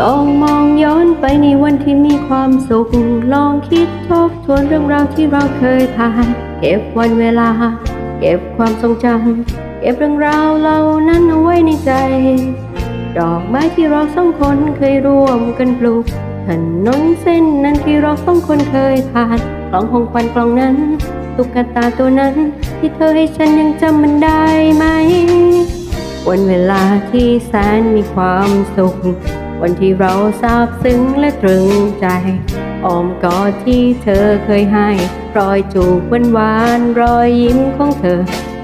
ลองมองย้อนไปในวันที่มีความสุข ลองคิดทบทวนเรื่องราวที่เราเคยผ่าน เก็บวันเวลา เก็บความทรงจำ เก็บเรื่องราวเหล่านั้นเอาไว้ในใจ ดอกไม้ที่เราสองคนเคยร่วมกันปลูก ถนนเส้นนั้นที่เราสองคนเคยผ่าน กล่องของขวัญกล่องนั้น ตุ๊กตาตัวนั้น ที่เธอให้ฉันยังจำมันได้ไหม วันเวลาที่แสนมีความสุข วันที่เราซาบซึ้งและตรึงใจอ้อมกอดที่เธอเคยให้ รอยจูบหวานหวานๆรอยยิ้มของเธอ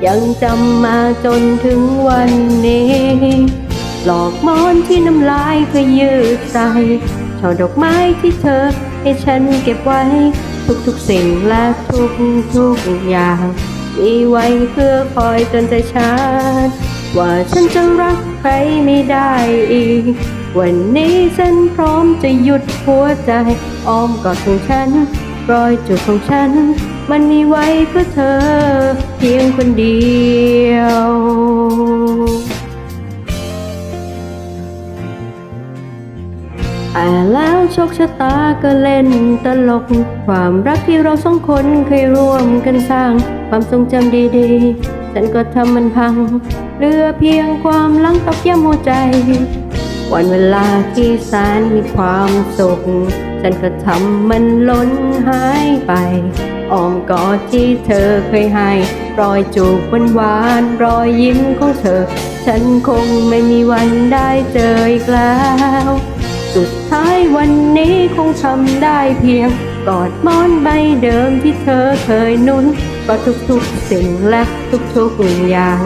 ยังจำมาจนถึงวันนี้ หลอกมอนที่น้ำลายเคยยืดใส่ช่อดอกไม้ที่เธอให้ฉันเก็บไว้ ทุกๆสิ่งและทุกๆอย่าง มีไว้เพื่อคอยเตือนใจฉันว่าฉันจะรักใครไม่ได้อีก วันนี้ฉันพร้อมจะหยุดหัวใจ อ้อมกอดของฉัน รอยจุดของฉัน มันมีไว้เพื่อเธอ เพียงคนเดียวแต่แล้วโชคชะตาก็เล่นตลก ความรักที่เราสองคนเคยร่วมกันสร้าง ความทรงจำดีๆ ฉันก็ทำมันพัง เหลือเพียงความลังตอกย้ำหัวใจ วันเวลาที่แสนมีความสุข ฉันก็ทำมันล้นหายไปอ้อมกอดที่เธอเคยให้ รอยจูบหวานหวานๆรอยยิ้มของเธอ ฉันคงไม่มีวันได้เจออีกแล้ว สุดท้ายวันนี้คงทำได้เพียง กอดหมอนใบเดิมที่เธอเคยนุ่นก็ทุกๆสิ่งและทุกๆอย่าง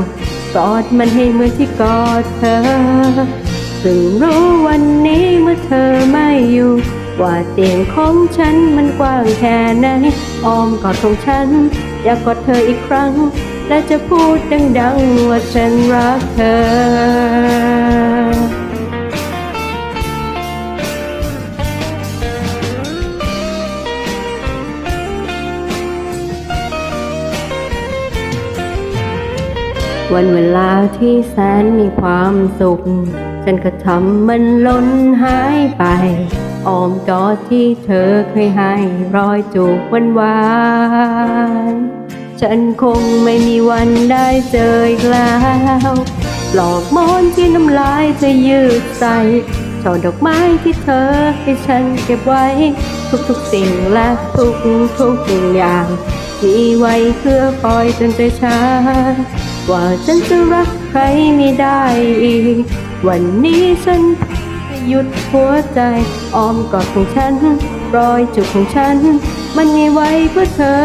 กอดมันให้เหมือนที่กอดเธอ ซึ่งรู้วันนี้เมื่อเธอไม่อยู่ ว่าเตียงของฉันมันกว้างแค่ไหนอ้อมกอดของฉัน อยากกอดเธออีกครั้ง และจะพูดดังๆว่าฉันรักเธอ วันเวลาที่แสนมีความสุข ฉันก็ทำมันล้นหายไปอ้อมกอดที่เธอเคยให้รอยจูบหวานหวานๆฉันคงไม่มีวันได้เจออีกแล้วหลอกมอนที่น้ำลายจะยืดใส่ช่อดอกไม้ที่เธอให้ฉันเก็บไว้ ทุกๆสิ่งและทุกๆอย่าง มีไว้เพื่อคอยเตือนใจฉันว่าฉันจะรักใครไม่ได้อีก วันนี้ฉันจะหยุดหัวใจอ้อมกอดของฉัน รอยจุดของฉัน มันมีไว้เพื่อเธอ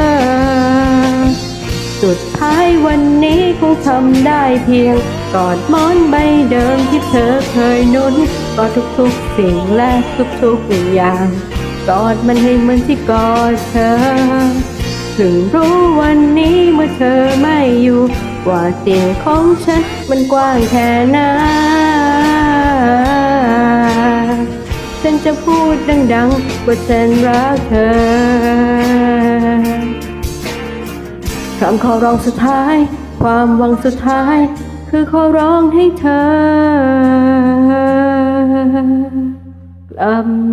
สุดท้ายวันนี้คงทำได้เพียง กอดมอนใบเดิมที่เธอเคยนุ่นกอดทุกๆสิ่งและทุกๆอย่าง กอดมันให้เหมือนที่กอดเธอ ถึงรู้วันนี้เมื่อเธอไม่อยู่ ว่าเตียงของฉันมันกว้างแค่ไหนฉันจะพูดดังๆว่าฉันรักเธอคำขอร้องสุดท้าย ความหวังสุดท้าย คือขอร้องให้เธอกลับมา